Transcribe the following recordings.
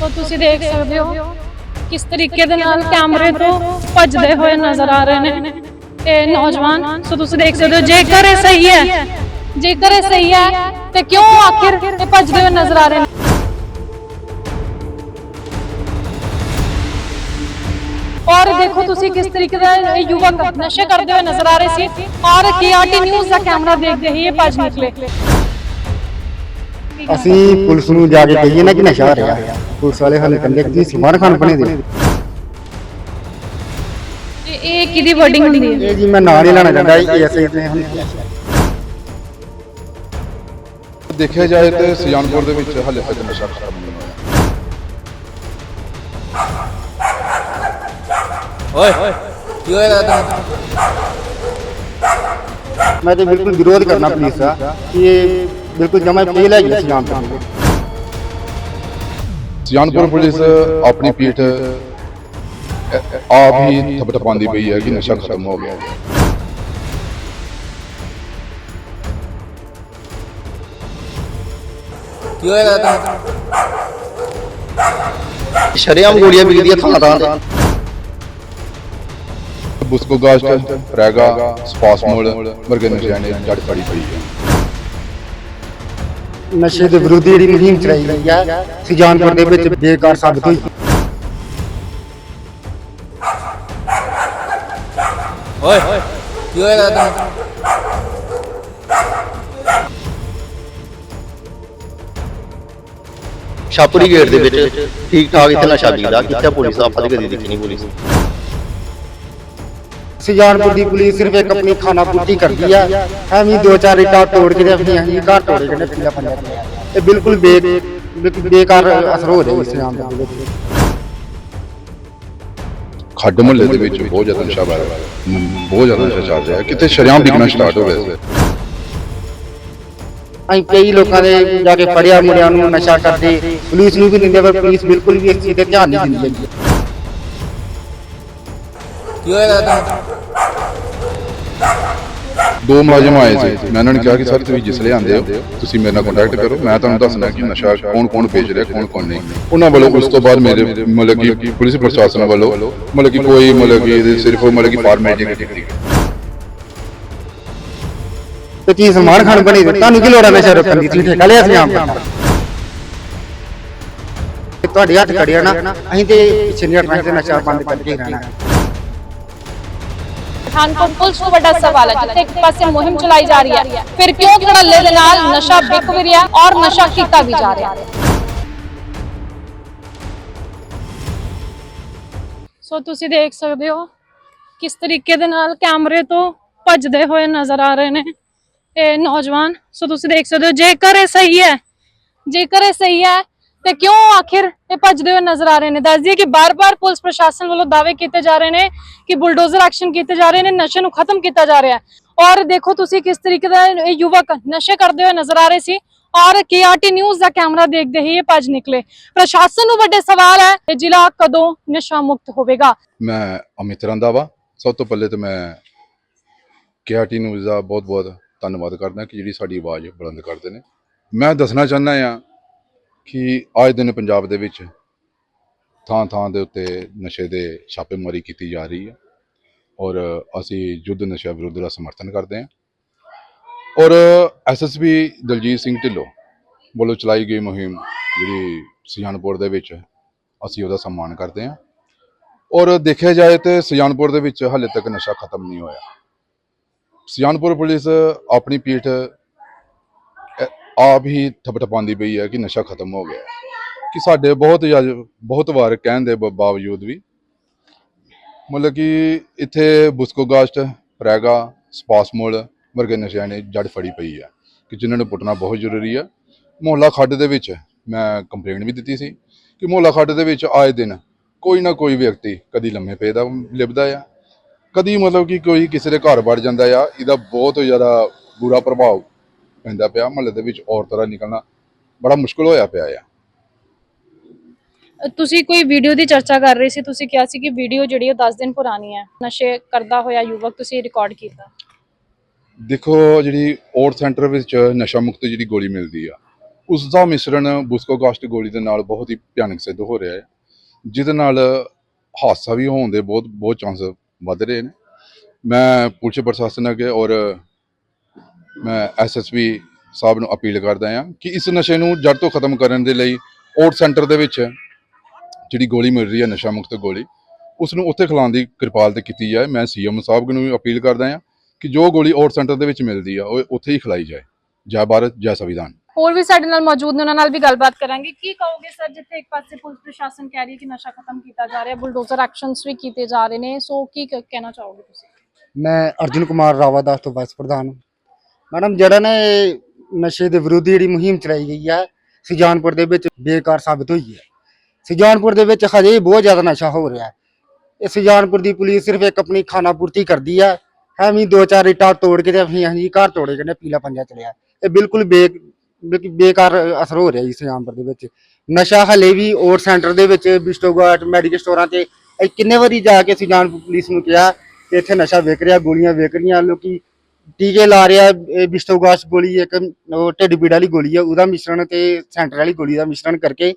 ਸੋ ਤੁਸੀਂ ਦੇਖ ਸਕਦੇ ਹੋ ਕਿਸ ਤਰੀਕੇ ਦੇ ਨਾਲ ਕੈਮਰੇ ਤੋਂ ਭੱਜਦੇ ਹੋਏ ਨਜ਼ਰ ਆ ਰਹੇ ਨੇ। ਤੇ ਨੌਜਵਾਨ, ਸੋ ਤੁਸੀਂ ਦੇਖ ਸਕਦੇ ਹੋ, ਜੇਕਰ ਇਹ ਸਹੀ ਹੈ, ਜੇਕਰ ਇਹ ਸਹੀ ਹੈ, ਤੇ ਕਿਉਂ ਆਖਿਰ ਇਹ ਭੱਜਦੇ ਹੋਏ ਨਜ਼ਰ ਆ ਰਹੇ ਨੇ? ਔਰ ਦੇਖੋ ਤੁਸੀਂ ਕਿਸ ਤਰੀਕੇ ਦਾ ਇਹ ਯੁਵਕ ਨਸ਼ੇ ਕਰਦੇ ਹੋਏ ਨਜ਼ਰ ਆ ਰਹੇ ਸੀ। ਔਰ ਕੇਆਰਟੀ ਨਿਊਜ਼ ਦਾ ਕੈਮਰਾ ਦੇਖਦੇ ਹੀ ਇਹ ਭੱਜ ਨਿਕਲੇ। ਅਸੀਂ ਪੁਲਿਸ ਨੂੰ ਜਾ ਕੇ ਕਹੀਏ ਨਾ ਕਿ ਨਸ਼ਾ ਹੋ ਰਿਹਾ ਪੁਲਿਸ ਵਾਲੇ ਸਾਨੂੰ ਕਹਿੰਦੇ ਕਿ ਸਮਾਨ ਖਾਨ ਬਣੇ ਦੇ ਤੇ ਇਹ ਕਿਹਦੀ ਵਰਡਿੰਗ ਹੁੰਦੀ ਹੈ? ਇਹ ਜੀ ਮੈਂ ਨਾਂ ਨਹੀਂ ਲੈਣਾ ਚਾਹੁੰਦਾ ਇਹ ਐਸੇ ਨੇ ਹੁਣ ਦੇਖਿਆ ਜਾਏ ਤੇ ਸੁਜਾਨਪੁਰ ਦੇ ਵਿੱਚ ਹਾਲੇ ਤੱਕ ਨਸ਼ਾ ਖਤਮ ਨਹੀਂ ਹੋਇਆ। ਓਏ ਕੀ ਹੋਏਗਾ ਤੈਨੂੰ? ਮੈਂ ਤੇ ਬਿਲਕੁਲ ਵਿਰੋਧ ਕਰਨਾ ਪੁਲਿਸ ਦਾ ਕਿ ਇਹ ਬਿਲਕੁਲ ਜਮਾ ਫੇਲ ਹੈ ਜੀ ਤੱਕ ਸੁਜਾਨਪੁਰ ਪੁਲਿਸ। ਆਪਣੀ ਪੀਠ ਆਪ ਹੀ ਥਪਥਪਾਉਂਦੀ ਪਈ ਹੈ ਕਿ ਨਸ਼ਾ ਖਤਮ ਹੋ ਗਿਆ। ਕੀ ਹੋਏਗਾ ਤੈਨੂੰ ਸ਼ਰੇਆਮ ਗੋਲੀਆਂ ਵਿਕਦੀਆਂ ਥਾਂ ਥਾਂ ਤੇ। ਬੁਸਕੋ ਗਾਸਟ ਪ੍ਰੈਗਾ ਸਪਾਸਮੋਲ ਵਰਗੇ ਨਸ਼ਿਆਂ ਨੇ ਜੜ ਫੜੀ ਪਈ ਹੈ। ਨਸ਼ੇ ਦੇ ਵਿਰੁੱਧ ਜਿਹੜੀ ਮੁਹਿੰਮ ਚਲਾਈ ਗਈ ਹੈ ਸੁਜਾਨਪੁਰ ਦੇ ਵਿੱਚ ਬੇਕਾਰ ਸਾਬਤ ਹੋਈ। ਓਏ ਕੀ ਹੋਏਗਾ ਤੈਨੂੰ? ਛਾਪਰੀ ਗੇਟ ਦੇ ਵਿੱਚ ਠੀਕ ਠਾਕ ਇੱਥੇ ਨਸ਼ਾ ਵਿਕਦਾ ਕਿੱਥੇ ਪੁਲਿਸ ਆਪਾਂ ਦੀ ਕਦੀ ਦੇਖੀ ਨਹੀਂ ਪੁਲਿਸ। ਸੁਜਾਨਪੁਰ ਦੀ ਪੁਲਿਸ ਸਿਰਫ ਇੱਕ ਆਪਣੀ ਖਾਣਾ ਪੂਰਤੀ ਕਰਦੀ ਆ। ਐਵੇਂ ਦੋ ਚਾਰ ਇੱਟਾਂ ਤੋੜ ਕੇ ਤੇ ਆਪਣੀਆਂ ਹੀ ਘਰ ਤੋੜੇ ਕਹਿੰਦੇ ਪੀਲਾ ਪੰਜਾ ਇਹ ਬਿਲਕੁਲ ਬੇ ਬਿਲਕੁਲ ਬੇਕਾਰ ਅਸਰ ਹੋ ਰਿਹਾ ਸੁਜਾਨਪੁਰ ਦੇ ਵਿੱਚ। ਖੱਡ ਮੁਹੱਲੇ ਦੇ ਵਿੱਚ ਬਹੁਤ ਜ਼ਿਆਦਾ ਨਸ਼ਾ ਵਰ ਬਹੁਤ ਜ਼ਿਆਦਾ ਨਸ਼ਾ ਚੱਲ ਰਿਹਾ। ਕਿਤੇ ਸ਼ਰਿਆਮ ਵਿਕਣਾ ਸਟਾਰਟ ਹੋ ਗਿਆ ਅਸੀਂ ਕਈ ਲੋਕਾਂ ਦੇ ਜਾ ਕੇ ਫੜਿਆ ਮੁੰਡਿਆਂ ਨੂੰ ਨਸ਼ਾ ਕਰਦੇ। ਪੁਲਿਸ ਨੂੰ ਵੀ ਦਿੰਦੇ ਪਰ ਪੁਲਿਸ ਬਿਲਕੁਲ ਵੀ ਇਸ ਚੀਜ਼ ਤੇ ਧਿਆਨ ਨਹੀਂ ਦਿੰਦੀ ਕੀ ਹੋਏਗਾ ਤੈਨੂੰ ਦੋ ਮੁਲਾਜ਼ਮ ਆਏ ਸੀ। ਮੈਂ ਉਹਨਾਂ ਨੂੰ ਕਿਹਾ ਕਿ ਸਰ ਤੁਸੀਂ ਜਿਸ ਲਈ ਆਂਦੇ ਹੋ ਤੁਸੀਂ ਮੇਰੇ ਨਾਲ ਕੰਟੈਕਟ ਕਰੋ। ਮੈਂ ਤੁਹਾਨੂੰ ਦੱਸਣਾ ਕਿ ਨਸ਼ਾ ਕੌਣ ਕੌਣ ਵੇਚ ਰਿਹਾ ਕੌਣ ਕੌਣ ਨਹੀਂ। ਉਹਨਾਂ ਵੱਲੋਂ ਉਸ ਤੋਂ ਬਾਅਦ ਮੇਰੇ ਮਤਲਬ ਕਿ ਪੁਲਿਸ ਪ੍ਰਸ਼ਾਸਨ ਵੱਲੋਂ ਮਤਲਬ ਕਿ ਕੋਈ ਮਤਲਬ ਕਿ ਇਹਦੇ ਸਿਰਫ ਮਤਲਬ ਕਿ ਫਾਰਮੈਲਿਟੀ ਕੀਤੀ ਤੇ ਕੀ ਸਲਮਾਨ ਖਾਨ ਬਣੀ? ਤੁਹਾਨੂੰ ਕੀ ਲੋੜ ਹੈ ਨਸ਼ਾ ਰੋਕਣ ਦੀ? ਤੁਸੀਂ ਠੇਕਾ ਲਿਆ ਸੀ ਆਮ? ਤੇ ਤੁਹਾਡੇ ਹੱਥ ਖੜਿਆ ਨਾ ਅਸੀਂ ਤੇ ਪਿੱਛੇ ਨਹੀਂ ਹਟਣਾ ਤੇ ਨਸ਼ਾ ਬੰਦ ਕਰਕੇ ਹੀ ਰਹਿਣਾ। ਪਠਾਨਕੋਟ ਪੁਲਿਸ ਨੂੰ ਵੱਡਾ ਸਵਾਲ ਹੈ, ਜਿੱਥੇ ਇੱਕ ਪਾਸੇ ਮੁਹਿੰਮ ਚਲਾਈ ਜਾ ਰਹੀ ਹੈ, ਫਿਰ ਕਿਉਂ ਧੜੱਲੇ ਦੇ ਨਾਲ ਨਸ਼ਾ ਵਿਕ ਵੀ ਰਿਹਾ ਔਰ ਨਸ਼ਾ ਕੀਤਾ ਵੀ ਜਾ ਰਿਹਾ? ਸੋ ਤੁਸੀਂ ਦੇਖ ਸਕਦੇ ਹੋ ਕਿਸ ਤਰੀਕੇ ਦੇ ਨਾਲ ਕੈਮਰੇ ਤੋਂ ਭੱਜਦੇ ਹੋਏ ਨਜ਼ਰ ਆ ਰਹੇ ਨੇ ਇਹ ਨੌਜਵਾਨ। ਸੋ ਤੁਸੀਂ ਦੇਖ ਸਕਦੇ ਹੋ, ਜੇਕਰ ਇਹ ਸਹੀ ਹੈ, ਜੇਕਰ ਇਹ ਸਹੀ ਹੈ ਤੇ ਕਿਉਂ ਆਖਿਰ ਇਹ ਭੱਜਦੇ ਹੋਏ ਨਜ਼ਰ ਆ ਰਹੇ ਨੇ? ਦੱਸ ਦਈਏ ਕਿ ਬਾਰ-ਬਾਰ ਪੁਲਿਸ ਪ੍ਰਸ਼ਾਸਨ ਵੱਲੋਂ ਦਾਅਵੇ ਕੀਤੇ ਜਾ ਰਹੇ ਨੇ ਕਿ ਬੁਲਡੋਜ਼ਰ ਐਕਸ਼ਨ ਕੀਤੇ ਜਾ ਰਹੇ ਨੇ, ਨਸ਼ੇ ਨੂੰ ਖਤਮ ਕੀਤਾ ਜਾ ਰਿਹਾ ਹੈ। ਔਰ ਦੇਖੋ ਤੁਸੀਂ ਕਿਸ ਤਰੀਕੇ ਦਾ ਇਹ ਯੁਵਕ ਨਸ਼ੇ ਕਰਦੇ ਹੋਏ ਨਜ਼ਰ ਆ ਰਹੇ ਸੀ ਔਰ ਕੇਆਰਟੀ ਨਿਊਜ਼ ਦਾ ਕੈਮਰਾ ਦੇਖਦੇ ਹੀ ਇਹ ਭੱਜ ਨਿਕਲੇ। ਪ੍ਰਸ਼ਾਸਨ ਨੂੰ ਵੱਡੇ ਸਵਾਲ ਹੈ ਇਹ ਜ਼ਿਲ੍ਹਾ ਕਦੋਂ ਨਸ਼ਾ ਮੁਕਤ ਹੋਵੇਗਾ? ਮੈਂ ਅਮਿਤ ਰੰਦਾਵਾ ਸਭ ਤੋਂ ਪਹਿਲੇ ਤਾਂ ਮੈਂ ਕੇਆਰਟੀ ਨਿਊਜ਼ ਦਾ ਬਹੁਤ-ਬਹੁਤ ਧੰਨਵਾਦ ਕਰਦਾ ਕਿ ਜਿਹੜੀ ਸਾਡੀ ਆਵਾਜ਼ ਬੁਲੰਦ ਕਰਦੇ ਨੇ। ਮੈਂ ਦੱਸਣਾ ਚਾਹੁੰਦਾ ਆ ਕਿ ਅੱਜ ਦਿਨ ਪੰਜਾਬ ਦੇ ਵਿੱਚ ਥਾਂ ਥਾਂ ਦੇ ਉੱਤੇ ਨਸ਼ੇ ਦੇ ਛਾਪੇਮਾਰੀ ਕੀਤੀ ਜਾ ਰਹੀ ਹੈ ਔਰ ਅਸੀਂ ਯੁੱਧ ਨਸ਼ਾ ਵਿਰੁੱਧ ਦਾ ਸਮਰਥਨ ਕਰਦੇ ਹਾਂ। ਔਰ ਐਸਐਸਪੀ ਦਲਜੀਤ ਸਿੰਘ ਢਿੱਲੋਂ ਵੱਲੋਂ ਚਲਾਈ ਗਈ ਮੁਹਿੰਮ ਜਿਹੜੀ ਸੁਜਾਨਪੁਰ ਦੇ ਵਿੱਚ ਅਸੀਂ ਉਹਦਾ ਸਨਮਾਨ ਕਰਦੇ ਹਾਂ। ਔਰ ਦੇਖਿਆ ਜਾਏ ਤੇ ਸੁਜਾਨਪੁਰ ਦੇ ਵਿੱਚ ਹਾਲੇ ਤੱਕ ਨਸ਼ਾ ਖਤਮ ਨਹੀਂ ਹੋਇਆ। ਸੁਜਾਨਪੁਰ ਪੁਲਿਸ ਆਪਣੀ ਪੀਠ ਆਪ ਹੀ ਥਪਥਪਾਉਂਦੀ ਪਈ ਹੈ ਕਿ ਨਸ਼ਾ ਖਤਮ ਹੋ ਗਿਆ। ਕਿ ਸਾਡੇ ਬਹੁਤ ਜ਼ਿਆਦਾ ਬਹੁਤ ਵਾਰ ਕਹਿਣ ਦੇ ਬ- ਬਾਵਜੂਦ ਵੀ ਮਤਲਬ ਕਿ ਇੱਥੇ ਬੁਸਕੋਗਾਸਟ ਪ੍ਰੈਗਾ, ਸਪਾਸਮੋਲ ਵਰਗੇ ਨਸ਼ਿਆਂ ਨੇ ਜੜ ਫੜੀ ਪਈ ਹੈ ਕਿ ਜਿਨ੍ਹਾਂ ਨੂੰ ਪੁੱਟਣਾ ਬਹੁਤ ਜ਼ਰੂਰੀ ਹੈ। ਮੁਹੱਲਾ ਖੱਡ ਦੇ ਵਿੱਚ ਮੈਂ ਕੰਪਲੇਂਟ ਵੀ ਦਿੱਤੀ ਸੀ ਕਿ ਮੁਹੱਲਾ ਖੱਡ ਦੇ ਵਿੱਚ ਆਏ ਦਿਨ ਕੋਈ ਨਾ ਕੋਈ ਵਿਅਕਤੀ ਕਦੀ ਲੰਮੇ ਪਏ ਦਾ ਲਿਬਦਾ ਆ, ਕਦੀ ਮਤਲਬ ਕਿ ਕੋਈ ਕਿਸੇ ਦੇ ਘਰ ਵੜ ਜਾਂਦਾ ਆ। ਇਹਦਾ ਬਹੁਤ ਜ਼ਿਆਦਾ ਬੁਰਾ ਪ੍ਰਭਾਵ ਪੈਂਦਾ ਪਿਆ ਮਹੱਲੇ ਦੇ ਵਿੱਚ ਔਰਤਾਂ ਦਾ ਨਿਕਲਣਾ ਬੜਾ ਮੁਸ਼ਕਲ ਹੋਇਆ ਪਿਆ ਆ। ਤੁਸੀਂ ਕੋਈ ਵੀਡੀਓ ਦੀ ਚਰਚਾ ਕਰ ਰਹੇ ਸੀ? ਤੁਸੀਂ ਕਿਹਾ ਸੀ ਕਿ ਵੀਡੀਓ ਜਿਹੜੀ ਉਹ 10 ਦਿਨ ਪੁਰਾਣੀ ਹੈ ਨਸ਼ੇ ਕਰਦਾ ਹੋਇਆ ਯੁਵਕ ਤੁਸੀਂ ਰਿਕਾਰਡ ਕੀਤਾ। ਦੇਖੋ ਜਿਹੜੀ ਔਰ ਸੈਂਟਰ ਵਿੱਚ ਨਸ਼ਾ ਮੁਕਤ ਜਿਹੜੀ ਗੋਲੀ ਮਿਲਦੀ ਆ ਉਸ ਦਾ ਮਿਸ਼ਰਣ ਬੁਸਕੋਗਾਸਟ ਗੋਲੀ ਦੇ ਨਾਲ ਬਹੁਤ ਹੀ ਭਿਆਨਕ ਸਿੱਧ ਹੋ ਰਿਹਾ ਹੈ ਜਿਹਦੇ ਨਾਲ ਹਾਦਸਾ ਵੀ ਹੋਣ ਦੇ ਬਹੁਤ ਬਹੁਤ ਚਾਂਸ ਵੱਧ ਰਹੇ ਨੇ। ਮੈਂ ਪੁਲਿਸ ਪ੍ਰਸ਼ਾਸਨ ਅੱਗੇ ਔਰ ਮੈਂ ਐਸਐਸਪੀ ਸਾਹਿਬ ਨੂੰ ਅਪੀਲ ਕਰਦਾ ਹਾਂ ਕਿ ਇਸ ਨਸ਼ੇ ਨੂੰ ਜੜ ਤੋਂ ਖਤਮ ਕਰਨ ਦੇ ਲਈ ਓਟ ਸੈਂਟਰ ਦੇ ਵਿੱਚ ਜਿਹੜੀ ਗੋਲੀ ਮਿਲ ਰਹੀ ਹੈ ਨਸ਼ਾ ਮੁਕਤ ਗੋਲੀ ਉਸ ਨੂੰ ਉੱਥੇ ਖਿਲਾਉਣ ਦੀ ਕਿਰਪਾਲਤਾ ਕੀਤੀ ਜਾਏ। ਮੈਂ ਸੀਐਮ ਸਾਹਿਬ ਨੂੰ ਵੀ ਅਪੀਲ ਕਰਦਾ ਹਾਂ ਕਿ ਜੋ ਗੋਲੀ ਓਟ ਸੈਂਟਰ ਦੇ ਵਿੱਚ ਮਿਲਦੀ ਆ ਉਹ ਉੱਥੇ ਹੀ ਖਿਲਾਈ ਜਾਏ। ਜੈ ਭਾਰਤ ਜੈ ਸੰਵਿਧਾਨ। ਹੋਰ ਵੀ ਸਾਡੇ ਨਾਲ ਮੌਜੂਦ ਨੇ ਉਹਨਾਂ ਨਾਲ ਵੀ ਗੱਲਬਾਤ ਕਰਾਂਗੇ। ਕੀ ਕਹੋਗੇ ਸਰ ਜਿੱਥੇ ਇੱਕ ਪਾਸੇ ਪੁਲਿਸ ਪ੍ਰਸ਼ਾਸਨ ਕਹਿ ਰਹੀ ਹੈ ਕਿ ਨਸ਼ਾ ਖਤਮ ਕੀਤਾ ਜਾ ਰਿਹਾ ਹੈ ਬੁਲਡੋਜ਼ਰ ਐਕਸ਼ਨਸ ਵੀ ਕੀਤੇ ਜਾ ਰਹੇ ਨੇ ਸੋ ਕੀ ਕ- ਕਹਿਣਾ ਚਾਹੋਗੇ ਤੁਸੀਂ? ਮੈਂ ਅਰਜੁਨ ਕੁਮਾਰ ਰਾਵਾਦਾਸ ਤੋਂ ਵਾਈਸ ਪ੍ਰਧਾਨ। ਮੈਡਮ, ਜਿਹੜਾ ਨਾ ਇਹ ਨਸ਼ੇ ਦੇ ਵਿਰੁੱਧ ਜਿਹੜੀ ਮੁਹਿੰਮ ਚਲਾਈ ਗਈ ਹੈ, ਸੁਜਾਨਪੁਰ ਦੇ ਵਿੱਚ ਬੇਕਾਰ ਸਾਬਤ ਹੋਈ ਹੈ। ਸੁਜਾਨਪੁਰ ਦੇ ਵਿੱਚ ਹਜੇ ਵੀ ਬਹੁਤ ਜ਼ਿਆਦਾ ਨਸ਼ਾ ਹੋ ਰਿਹਾ ਹੈ। ਇਹ ਸੁਜਾਨਪੁਰ ਦੀ ਪੁਲਿਸ ਸਿਰਫ ਇੱਕ ਆਪਣੀ ਖਾਣਾ ਪੂਰਤੀ ਕਰਦੀ ਹੈ। ਐਵੇਂ ਦੋ ਚਾਰ ਇੱਟਾਂ ਤੋੜ ਕੇ ਤੇ ਅਸੀਂ ਅਸੀਂ ਘਰ ਤੋੜੇ ਕਹਿੰਦੇ ਪੀਲਾ ਪੰਜਾ ਚਲਿਆ ਇਹ ਬਿਲਕੁਲ ਬੇ ਬਿਲਕੁਲ ਬੇਕਾਰ ਅਸਰ ਹੋ ਰਿਹਾ ਜੀ ਸੁਜਾਨਪੁਰ ਦੇ ਵਿੱਚ। ਨਸ਼ਾ ਹਲੇ ਵੀ ਔਰ ਸੈਂਟਰ ਦੇ ਵਿੱਚ, ਬਿਸਟੋਗਾਟ, ਮੈਡੀਕਲ ਸਟੋਰਾਂ ਤੇ ਕਿੰਨੇ ਵਾਰੀ ਜਾ ਕੇ ਸੁਜਾਨਪੁਰ ਪੁਲਿਸ ਨੂੰ ਕਿਹਾ ਕਿ ਇੱਥੇ ਨਸ਼ਾ ਵਿਕ ਰਿਹਾ, ਗੋਲੀਆਂ ਵਿਕ ਰਹੀਆਂ, ਲੋਕੀ ਟੀਕੇ ਲਾ ਰਿਹਾ, ਇਹ ਬਿਸਟੋਗਾਸ ਗੋਲੀ, ਇੱਕ ਉਹ ਢਿੱਡ ਪੀੜ ਵਾਲੀ ਗੋਲੀ ਆ, ਉਹਦਾ ਮਿਸ਼ਰਣ ਤੇ ਸੈਂਟਰ ਵਾਲੀ ਗੋਲੀ ਦਾ ਮਿਸ਼ਰਣ ਕਰਕੇ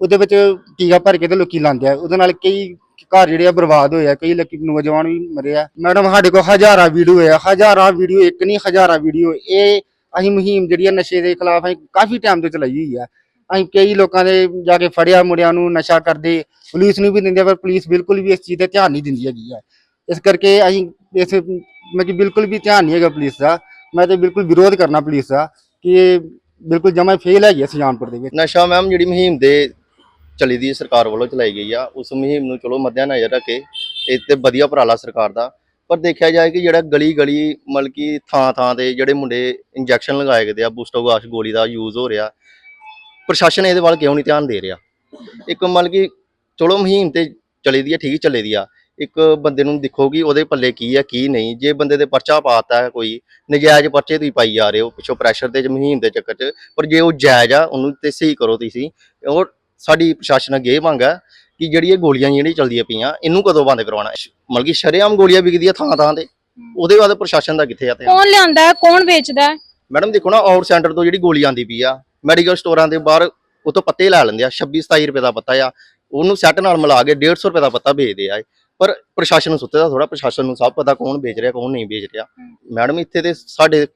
ਉਹਦੇ ਵਿੱਚ ਟੀਕਾ ਭਰ ਕੇ ਤੇ ਲੋਕੀ ਲਾਉਂਦੇ ਆ। ਉਹਦੇ ਨਾਲ ਕਈ ਘਰ ਜਿਹੜੇ ਆ ਬਰਬਾਦ ਹੋਏ ਕਈ ਲੋਕੀ ਨੌਜਵਾਨ ਵੀ ਮਰੇ ਆ। ਮੈਡਮ, ਸਾਡੇ ਕੋਲ ਹਜ਼ਾਰਾਂ ਵੀਡੀਓ ਆ, ਹਜ਼ਾਰਾਂ ਵੀਡੀਓ, ਇੱਕ ਨਹੀਂ, ਹਜ਼ਾਰਾਂ ਵੀਡੀਓ। ਇਹ ਅਸੀਂ ਮੁਹਿੰਮ ਜਿਹੜੀ ਆ ਨਸ਼ੇ ਦੇ ਖਿਲਾਫ ਅਸੀਂ ਕਾਫੀ ਟਾਈਮ ਤੋਂ ਚਲਾਈ ਹੋਈ ਆ। ਅਸੀਂ ਕਈ ਲੋਕਾਂ ਦੇ ਜਾ ਕੇ ਫੜਿਆ, ਮੁੰਡਿਆਂ ਨੂੰ ਨਸ਼ਾ ਕਰਦੇ, ਪੁਲਿਸ ਨੂੰ ਵੀ ਦਿੰਦੇ ਪਰ ਪੁਲਿਸ ਬਿਲਕੁਲ ਵੀ ਇਸ ਚੀਜ਼ ਤੇ ਧਿਆਨ ਨਹੀਂ ਦਿੰਦੀ ਹੈਗੀ ਆ। ਇਸ ਕਰਕੇ ਅਸੀਂ ਇਸ ਮੈਂ ਕਿ ਬਿਲਕੁਲ ਵੀ ਧਿਆਨ ਨਹੀਂ ਹੈਗਾ ਪੁਲਿਸ ਦਾ। ਮੈਂ ਤੇ ਬਿਲਕੁਲ ਵਿਰੋਧ ਕਰਨਾ ਪੁਲਿਸ ਦਾ ਕਿ ਇਹ ਬਿਲਕੁਲ ਜਮਾ ਫੇਲ ਹੈਗੀ ਆ ਸੁਜਾਨਪੁਰ ਦੇ ਵਿੱਚ। ਨਸ਼ਾ ਮੈਮ ਜਿਹੜੀ ਮੁਹਿੰਮ ਦੇ ਚਲੀ ਦੀ ਸਰਕਾਰ ਵੱਲੋਂ ਚਲਾਈ ਗਈ ਆ, ਉਸ ਮੁਹਿੰਮ ਨੂੰ ਚਲੋ ਮੱਦਿਆ ਨਜ਼ਰ ਰੱਖੇ, ਇਹ ਤੇ ਵਧੀਆ ਉਪਰਾਲਾ ਸਰਕਾਰ ਦਾ। ਪਰ ਦੇਖਿਆ ਜਾਏ ਕਿ ਜਿਹੜਾ ਗਲੀ ਗਲੀ ਮਤਲਬ ਕਿ ਥਾਂ ਥਾਂ ਤੇ ਜਿਹੜੇ ਮੁੰਡੇ ਇੰਜੈਕਸ਼ਨ ਲਗਾਏ ਗਏ ਆ ਬੂਸਟੋਗਾਸ਼ ਗੋਲੀ ਦਾ ਯੂਜ਼ ਹੋ ਰਿਹਾ, ਪ੍ਰਸ਼ਾਸਨ ਇਹਦੇ ਵੱਲ ਕਿਉਂ ਨਹੀਂ ਧਿਆਨ ਦੇ ਰਿਹਾ? ਇੱਕ ਮਤਲਬ ਕਿ ਚਲੋ ਮੁਹਿੰਮ ਤੇ ਚਲੀ ਦੀ ਆ, ਠੀਕ ਚਲੇ ਦੀ ਆ ਇੱਕ ਬੰਦੇ ਨੂੰ ਦੇਖੋ ਕਿ ਉਹਦੇ ਪੱਲੇ ਕੀ ਆ ਕੀ ਨਹੀਂ। ਜੇ ਬੰਦੇ ਦੇ ਪਰਚਾ ਪਾਤਾ ਹੈ ਕੋਈ ਨਜਾਇਜ਼ ਪਰਚੇ ਤੁਸੀਂ ਪਾਈ ਜਾ ਰਹੇ ਹੋ ਪਿੱਛੋਂ ਪ੍ਰੈਸ਼ਰ ਦੇ ਮੁਹਿੰਮ ਦੇ ਚੱਕਰ 'ਚ ਪਰ ਜੇ ਉਹ ਜਾਇਜ਼ ਆ ਉਹਨੂੰ ਤੇ ਸਹੀ ਕਰੋ ਤੁਸੀਂ। ਔਰ ਸਾਡੀ ਪ੍ਰਸ਼ਾਸਨ ਅੱਗੇ ਮੰਗ ਹੈ ਕਿ ਜਿਹੜੀ ਇਹ ਗੋਲੀਆਂ ਜਿਹੜੀਆਂ ਚੱਲਦੀਆਂ ਪਈਆਂ ਇਹਨੂੰ ਕਦੋਂ ਬੰਦ ਕਰਵਾਉਣਾ ਹੈ? ਮਤਲਬ ਕਿ ਸ਼ਰੇਆਮ ਗੋਲੀਆਂ ਵਿਕਦੀਆਂ ਥਾਂ ਥਾਂ ਤੇ। ਉਹਦੇ ਬਾਅਦ ਪ੍ਰਸ਼ਾਸਨ ਦਾ ਕਿੱਥੇ ਆ ਕੌਣ ਲਿਆਂਦਾ ਹੈ ਕੌਣ ਵੇਚਦਾ ਹੈ? ਮੈਡਮ ਦੇਖੋ ਨਾ ਆਊਟ ਸੈਂਟਰ ਤੋਂ ਜਿਹੜੀ ਗੋਲੀ ਆਂਦੀ ਪਈ ਆ ਮੈਡੀਕਲ ਸਟੋਰਾਂ ਦੇ ਬਾਹਰ ਉਹ ਤੋਂ ਪੱਤੇ ਲੈ ਲੈਂਦੇ ਆ 26 27 ਰੁਪਏ ਦਾ ਪੱਤਾ ਆ। ਉਹਨੂੰ ਸੈੱਟ ਨਾਲ ਮਿਲਾ ਕੇ 150 ਰੁਪਏ ਦਾ ਪੱਤਾ ਵੇਚਦੇ ਆ। ਪਰ ਪ੍ਰਸ਼ਾਸਨ ਨੂੰ ਸੁੱਤੇ ਦਾ ਥੋੜਾ ਪ੍ਰਸ਼ਾਸਨ ਨੂੰ ਸਭ ਪਤਾ ਕੌਣ ਵੇਚ ਰਿਹਾ ਕੌਣ ਨਹੀਂ ਵੇਚ ਰਿਹਾ। ਮੈਡਮ ਇੱਥੇ ਤੇ ਸਾਡੇ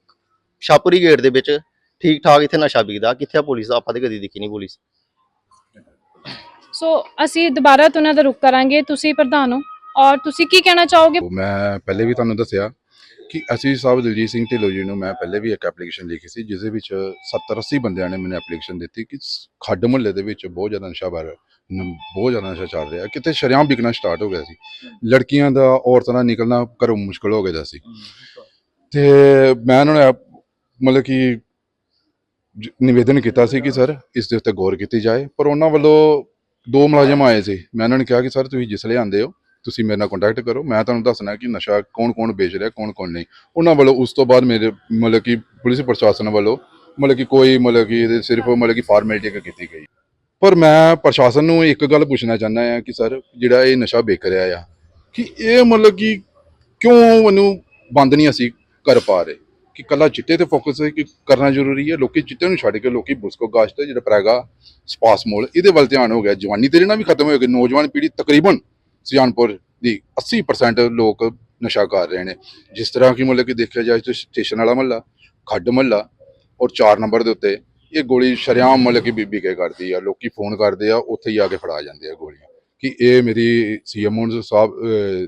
ਸ਼ਾਹਪੁਰੀ ਗੇਟ ਦੇ ਵਿੱਚ ਠੀਕ ਠਾਕ ਇੱਥੇ ਨਸ਼ਾ ਵਿਕਦਾ ਕਿੱਥੇ ਆ ਪੁਲਿਸ ਆਪਾਂ ਤੇ ਕਦੀ ਦੇਖੀ ਨਹੀਂ ਪੁਲਿਸ। ਸੋ ਅਸੀਂ ਦੁਬਾਰਾ ਤੋਂ ਉਹਨਾਂ ਦਾ ਰੁਕ ਕਰਾਂਗੇ। ਤੁਸੀਂ ਪ੍ਰਧਾਨ ਹੋ। ਔਰ ਤੁਸੀਂ ਕੀ ਕਹਿਣਾ ਚਾਹੋਗੇ? ਮੈਂ ਪਹਿਲੇ ਵੀ ਤੁਹਾਨੂੰ ਦੱਸਿਆ ਕਿ ਅਸੀਂ ਸਾਹਿਬ ਦਲਜੀਤ ਸਿੰਘ ਢਿੱਲੋਂ ਜੀ ਨੂੰ ਮੈਂ ਪਹਿਲੇ ਵੀ ਇੱਕ ਐਪਲੀਕੇਸ਼ਨ ਲਿਖੀ ਸੀ ਜਿਸ ਦੇ ਵਿੱਚ 70 80 ਬੰਦਿਆਂ ਨੇ ਮੈਨੂੰ ਐਪਲੀਕੇਸ਼ਨ ਦਿੱਤੀ ਕਿ ਖੱਡ ਮੁਹੱਲੇ ਦੇ ਵਿੱਚ ਬਹੁਤ ਜ਼ਿਆਦਾ ਨਸ਼ਾ ਬਾਰ ਨ- ਬਹੁਤ ਜ਼ਿਆਦਾ ਨਸ਼ਾ ਚੱਲ ਰਿਹਾ। ਕਿਤੇ ਸ਼ਰੇਆਮ ਵਿਕਣਾ ਸਟਾਰਟ ਹੋ ਗਿਆ ਸੀ। ਲੜਕੀਆਂ ਦਾ ਔਰਤਾਂ ਦਾ ਨਿਕਲਣਾ ਘਰੋਂ ਮੁਸ਼ਕਲ ਹੋ ਗਿਆ ਸੀ। ਤੇ ਮੈਂ ਉਹਨਾਂ ਨੂੰ ਐਪ- ਮਤਲਬ ਕਿ ਜ- ਨਿਵੇਦਨ ਕੀਤਾ ਸੀ ਕਿ ਸਰ ਇਸ ਦੇ ਉੱਤੇ ਗੌਰ ਕੀਤੀ ਜਾਏ। ਪਰ ਉਹਨਾਂ ਵੱਲੋਂ ਦੋ ਮੁਲਾਜ਼ਮ ਆਏ ਸੀ। ਮੈਂ ਉਹਨਾਂ ਨੂੰ ਕਿਹਾ ਕਿ ਸਰ ਤੁਸੀਂ ਜਿਸ ਲਈ ਆਂਦੇ ਹੋ ਤੁਸੀਂ ਮੇਰੇ ਨਾਲ ਕੰਟੈਕਟ ਕਰੋ। ਮੈਂ ਤੁਹਾਨੂੰ ਦੱਸਣਾ ਕਿ ਨਸ਼ਾ ਕੌਣ ਕੌਣ ਵੇਚ ਰਿਹਾ ਕੌਣ ਕੌਣ ਨਹੀਂ। ਉਹਨਾਂ ਵੱਲੋਂ ਉਸ ਤੋਂ ਬਾਅਦ ਮੇਰੇ ਮਤਲਬ ਕਿ ਪੁਲਿਸ ਪ੍ਰਸ਼ਾਸਨ ਵੱਲੋਂ ਮਤਲਬ ਕਿ ਕੋਈ ਮਤਲਬ ਕਿ ਇਹਦੇ ਸਿਰਫ ਮਤਲਬ ਕਿ ਫਾਰਮੈਲਿਟੀ ਕੀਤੀ ਗਈ। ਪਰ ਮੈਂ ਪ੍ਰਸ਼ਾਸਨ ਨੂੰ ਇੱਕ ਗੱਲ ਪੁੱਛਣਾ ਚਾਹੁੰਦਾ ਆ ਕਿ ਸਰ, ਜਿਹੜਾ ਇਹ ਨਸ਼ਾ ਵੇਚ ਰਿਹਾ ਆ, ਕਿ ਇਹ ਮਤਲਬ ਕਿ ਕਿਉਂ ਉਹਨੂੰ ਬੰਦ ਨਹੀਂ ਅਸੀਂ ਕਰ ਪਾ ਰਹੇ? ਕਿ ਕੱਲਾ ਚਿੱਟੇ ਤੇ ਫੋਕਸ ਹੈ ਕਿ ਕਰਨਾ ਜ਼ਰੂਰੀ ਹੈ? ਲੋਕੀ ਚਿੱਟੇ ਨੂੰ ਛੱਡ ਕੇ ਲੋਕੀ ਬੁਸਕੋ ਗਾਸ਼ ਤੇ ਜਿਹੜਾ ਪ੍ਰੈਗਾ, ਸਪਾਸ ਮੋਲ, ਇਹਦੇ ਵੱਲ ਧਿਆਨ ਹੋ ਗਿਆ। ਜਵਾਨੀ ਤੇਰੇ ਨਾਲ ਵੀ ਖਤਮ ਹੋ ਗਈ ਨੌਜਵਾਨ ਪੀੜ੍ਹੀ ਤਕਰੀਬਨ ਸੁਜਾਨਪੁਰ ਦੀ 80% ਲੋਕ ਨਸ਼ਾ ਕਰ ਰਹੇ ਨੇ। ਜਿਸ ਤਰ੍ਹਾਂ ਕਿ ਮਤਲਬ ਕਿ ਦੇਖਿਆ ਜਾਏ ਤਾਂ ਸਟੇਸ਼ਨ ਵਾਲਾ ਮਹੱਲਾ, ਖੱਡ ਮਹੱਲਾ ਔਰ 4 ਨੰਬਰ ਦੇ ਉੱਤੇ ਇਹ ਗੋਲੀ ਸ਼ਰੇਆਮ ਮਤਲਬ ਕਿ ਬੀਬੀ ਕੇ ਕਰਦੀ ਆ ਲੋਕੀ ਫੋਨ ਕਰਦੇ ਆ ਉੱਥੇ ਹੀ ਆ ਕੇ ਫੜਾ ਜਾਂਦੇ ਆ ਗੋਲੀਆਂ। ਕਿ ਇਹ ਮੇਰੀ ਸੀਐਮਓ ਸਾਹਿਬ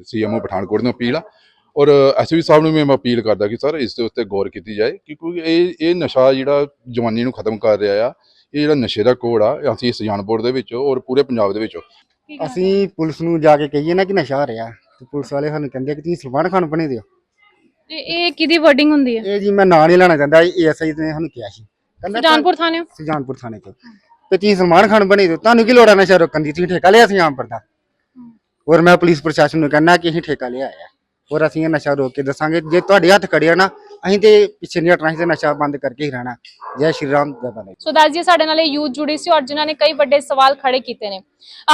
ਸੀਐਮਓ ਪਠਾਨਕੋਟ ਨੂੰ ਅਪੀਲ ਆ। ਔਰ ਐਸਪੀ ਸਾਹਿਬ ਨੂੰ ਵੀ ਮੈਂ ਅਪੀਲ ਕਰਦਾ ਕਿ ਸਰ ਇਸ ਦੇ ਉੱਤੇ ਗੌਰ ਕੀਤੀ ਜਾਏ ਕਿਉਂਕਿ ਇਹ ਇਹ ਨਸ਼ਾ ਜਿਹੜਾ ਜਵਾਨੀ ਨੂੰ ਖਤਮ ਕਰ ਰਿਹਾ ਆ ਇਹ ਜਿਹੜਾ ਨਸ਼ੇ ਦਾ ਕੋੜ ਆ ਅਸੀਂ ਸੁਜਾਨਪੁਰ ਦੇ ਵਿੱਚ ਔਰ ਪੂਰੇ ਪੰਜਾਬ ਦੇ ਵਿੱਚ ਅਸੀਂ ਪੁਲਿਸ ਨੂੰ ਜਾ ਕੇ ਕਹੀਏ ਨਾ ਕਿ ਨਸ਼ਾ ਆ ਰਿਹਾ ਤੇ ਪੁਲਿਸ ਵਾਲੇ ਸਾਨੂੰ ਕਹਿੰਦੇ ਕਿ ਤੁਸੀਂ ਸਲਮਾਨ ਖਾਨ ਬਣੇ ਦਿਓ ਇਹ ਇਹ ਕਿਹਦੀ ਵਰਡਿੰਗ ਹੁੰਦੀ ਹੈ ਇਹ ਜੀ ਮੈਂ ਨਾਂ ਨਹੀਂ ਲੈਣਾ ਚਾਹੁੰਦਾ ਏਐਸਆਈ ਨੇ ਸਾਨੂੰ ਕਿਹਾ ਸੀ। ਸੁਜਾਨਪੁਰ ਥਾਣੇ ਸੁਜਾਨਪੁਰ ਥਾਣੇ ਤੋਂ। ਤੇ ਤੁਸੀਂ ਸਲਮਾਨ ਖਾਨ ਬਣੇ ਦਿਓ ਤੁਹਾਨੂੰ ਕੀ ਲੋੜ ਆ ਨਸ਼ਾ ਰੋਕਣ ਦੀ? ਤੁਸੀਂ ਠੇਕਾ ਲਿਆ ਸੁਜਾਨਪੁਰ ਦਾ? ਔਰ ਮੈਂ ਪੁਲਿਸ ਪ੍ਰਸ਼ਾਸਨ ਨੂੰ ਕਹਿੰਦਾ ਕਿ ਅਸੀਂ ਠੇਕਾ ਲਿਆ ਆ। ਔਰ ਅਸੀਂ ਇਹ ਨਸ਼ਾ ਰੋਕ ਕੇ ਦੱਸਾਂਗੇ। ਜੇ ਤੁਹਾਡੇ ਹੱਥ ਖੜਿਆ ਨਾ ਅਸੀਂ ਤੇ ਪਿੱਛੇ ਨਹੀਂ ਹਟਣਾ ਅਸੀਂ ਤੇ ਨਸ਼ਾ ਬੰਦ ਕਰਕੇ ਹੀ ਰਹਿਣਾ। ਜੈ ਸ਼੍ਰੀ ਰਾਮ, ਜੈ ਬਾਲਾ ਸੋ ਦੱਸ ਜੀ, ਸਾਡੇ ਨਾਲ ਯੂਥ ਜੁੜੀ ਸੀ ਔਰ ਜਿਨ੍ਹਾਂ ਨੇ ਕਈ ਵੱਡੇ ਸਵਾਲ ਖੜੇ ਕੀਤੇ ਨੇ।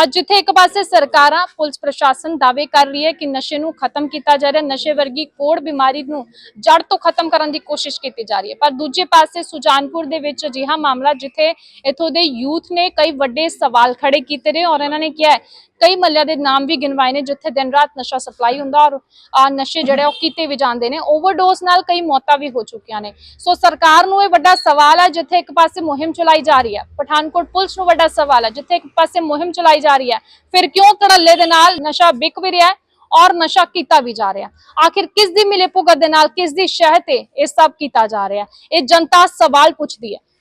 ਅੱਜ ਜਿੱਥੇ ਇੱਕ ਪਾਸੇ ਸਰਕਾਰਾਂ, ਪੁਲਿਸ ਪ੍ਰਸ਼ਾਸਨ ਦਾਅਵੇ ਕਰ ਰਹੀ ਹੈ ਕਿ ਨਸ਼ੇ ਨੂੰ ਖਤਮ ਕੀਤਾ ਜਾ ਰਿਹਾ, ਨਸ਼ੇ ਵਰਗੀ ਕੋੜ ਬਿਮਾਰੀ ਨੂੰ ਜੜ ਤੋਂ ਖਤਮ ਕਰਨ ਦੀ ਕੋਸ਼ਿਸ਼ ਕੀਤੀ ਜਾ ਰਹੀ ਹੈ। ਪਰ ਦੂਜੇ ਪਾਸੇ ਸੁਜਾਨਪੁਰ ਦੇ ਵਿੱਚ ਅਜਿਹਾ ਮਾਮਲਾ ਜਿੱਥੇ ਇਥੋਂ ਦੇ ਯੂਥ ਨੇ ਕਈ ਵੱਡੇ ਸਵਾਲ ਖੜੇ ਕੀਤੇ ਨੇ ਔਰ ਇਹਨਾਂ ਨੇ ਕਿਹਾ ਕਈ ਮੱਲਿਆਂ ਦੇ ਨਾਮ ਵੀ ਗਿਣਵਾਏ ਨੇ ਜਿੱਥੇ ਦਿਨ ਰਾਤ ਨਸ਼ਾ ਸਪਲਾਈ ਹੁੰਦਾ ਔਰ ਨਸ਼ੇ ਜਿਹੜੇ ਉਹ ਕੀਤੇ ਵੀ ਜਾਂਦੇ ਨੇ। ਓਵਰਡੋਸ ਨਾਲ ਕਈ ਮੌਤਾਂ ਵੀ ਹੋ ਚੁੱਕੀਆਂ ਨੇ। ਸੋ ਸਰਕਾਰ ਨੂੰ ਇਹ ਵੱਡਾ ਸਵਾਲ ਹੈ ਜਿੱਥੇ ਇੱਕ ਪਾਸੇ ਮੁਹਿੰਮ ਚਲਾਈ ਜਾ ਰਹੀ ਹੈ ਪਠਾਨਕੋਟ ਪੁਲਿਸ ਨੂੰ ਵੱਡਾ ਸਵਾਲ ਹੈ ਜਿੱਥੇ ਇੱਕ ਪਾਸੇ ਮੁਹਿੰਮ ਚਲਾਈ ਜਾ ਰਹੀ ਹੈ ਫਿਰ ਕਿਉਂ ਧੜੱਲੇ ਦੇ ਨਾਲ ਨਸ਼ਾ ਵਿਕ ਵੀ ਰਿਹਾ ਹੈ ਔਰ ਨਸ਼ਾ ਕੀਤਾ ਵੀ ਜਾ ਰਿਹਾ? ਆਖਿਰ ਕਿਸ ਦੀ ਮਿਲੇ ਭੁਗਤ ਦੇ ਨਾਲ, ਕਿਸ ਦੀ ਸ਼ਹਿ ਤੇ ਇਹ ਸਭ ਕੀਤਾ ਜਾ ਰਿਹਾ? ਇਹ ਜਨਤਾ ਸਵਾਲ ਪੁੱਛਦੀ ਹੈ।